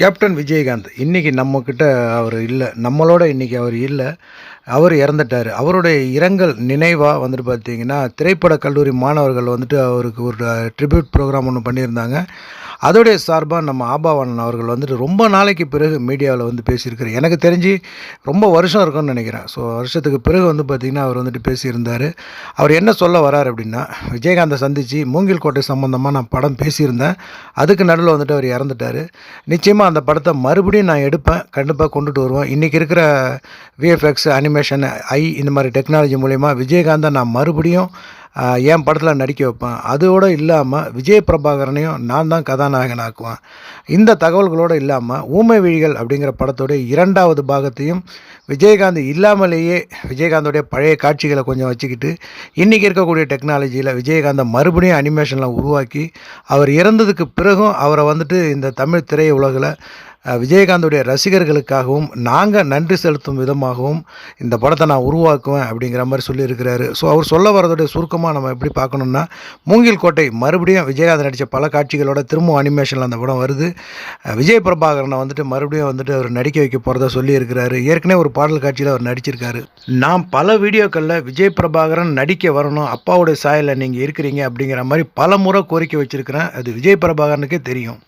Captain Vijayakanth இன்றைக்கி நம்மக்கிட்ட அவர் இல்லை. நம்மளோட இன்றைக்கி அவர் இல்லை. அவர் இறந்துட்டார். அவருடைய இரங்கல் நினைவாக வந்துட்டு பார்த்தீங்கன்னா திரைப்பட கல்லூரி மாணவர்கள் வந்துட்டு அவருக்கு ஒரு ட்ரிபியூட் ப்ரோக்ராம் ஒன்று பண்ணியிருந்தாங்க. அதோடைய சார்பாக நம்ம ஆபாவானன் அவர்கள் வந்துட்டு ரொம்ப நாளைக்கு பிறகு மீடியாவில் வந்து பேசியிருக்காரு எனக்கு தெரிஞ்சு ரொம்ப வருஷம் இருக்கும்னு நினைக்கிறேன். ஸோ வருஷத்துக்கு பிறகு வந்து பார்த்திங்கன்னா அவர் வந்துட்டு பேசியிருந்தார். அவர் என்ன சொல்ல வரார் அப்படின்னா விஜயகாந்தை சந்தித்து மூங்கில் கோட்டை சம்மந்தமாக நான் படம் பேசியிருந்தேன். அதுக்கு நடுவில் வந்துட்டு அவர் இறந்துட்டார். நிச்சயமாக அந்த படத்தை மறுபடியும் நான் எடுப்பேன். கண்டிப்பாக கொண்டுட்டு வருவேன். இன்றைக்கி இருக்கிற விஎஃப்எக்ஸ் அனிமேஷன் ஐ இந்த மாதிரி டெக்னாலஜி மூலயமா விஜயகாந்தை நான் மறுபடியும் என் படத்தில் நடிக்க வைப்பேன்? அதோடு இல்லாமல் விஜய் பிரபாகரனையும் நான் தான் கதாநாயகன் ஆக்குவேன் இந்த தகவல்களோடு இல்லாமல் ஊமை விழிகள் அப்படிங்கிற படத்துடைய இரண்டாவது பாகத்தையும் விஜயகாந்த் இல்லாமலேயே விஜயகாந்தோடைய பழைய காட்சிகளை கொஞ்சம் வச்சுக்கிட்டு இன்றைக்கி இருக்கக்கூடிய டெக்னாலஜியில் விஜயகாந்தை மறுபடியும் அனிமேஷனில் உருவாக்கி அவர் இறந்ததுக்கு பிறகும் அவரை வந்துட்டு இந்த தமிழ் திரை உலகில் விஜயகாந்துடைய ரசிகர்களுக்காகவும் நாங்கள் நன்றி செலுத்தும் விதமாகவும் இந்த படத்தை நான் உருவாக்குவேன் அப்படிங்கிற மாதிரி சொல்லியிருக்கிறாரு. ஸோ அவர் சொல்ல வரதோடைய சுருக்கமாக நம்ம எப்படி பார்க்கணுன்னா மூங்கில் கோட்டை மறுபடியும் விஜயகாந்த் நடித்த பல காட்சிகளோட திரும்ப அனிமேஷனில் அந்த படம் வருது. விஜய் பிரபாகரனை வந்துட்டு மறுபடியும் வந்துட்டு அவர் நடிக்க வைக்க போகிறதா சொல்லியிருக்கிறாரு. ஏற்கனவே ஒரு பாடல் காட்சியில் அவர் நடிச்சிருக்காரு. நான் பல வீடியோக்களில் விஜய் பிரபாகரன் நடிக்க வரணும் அப்பாவுடைய சாயலில் நீங்கள் இருக்கிறீங்க அப்படிங்கிற மாதிரி பல முறை கோரிக்கை வச்சுருக்கிறேன். அது விஜய் பிரபாகரனுக்கே தெரியும்.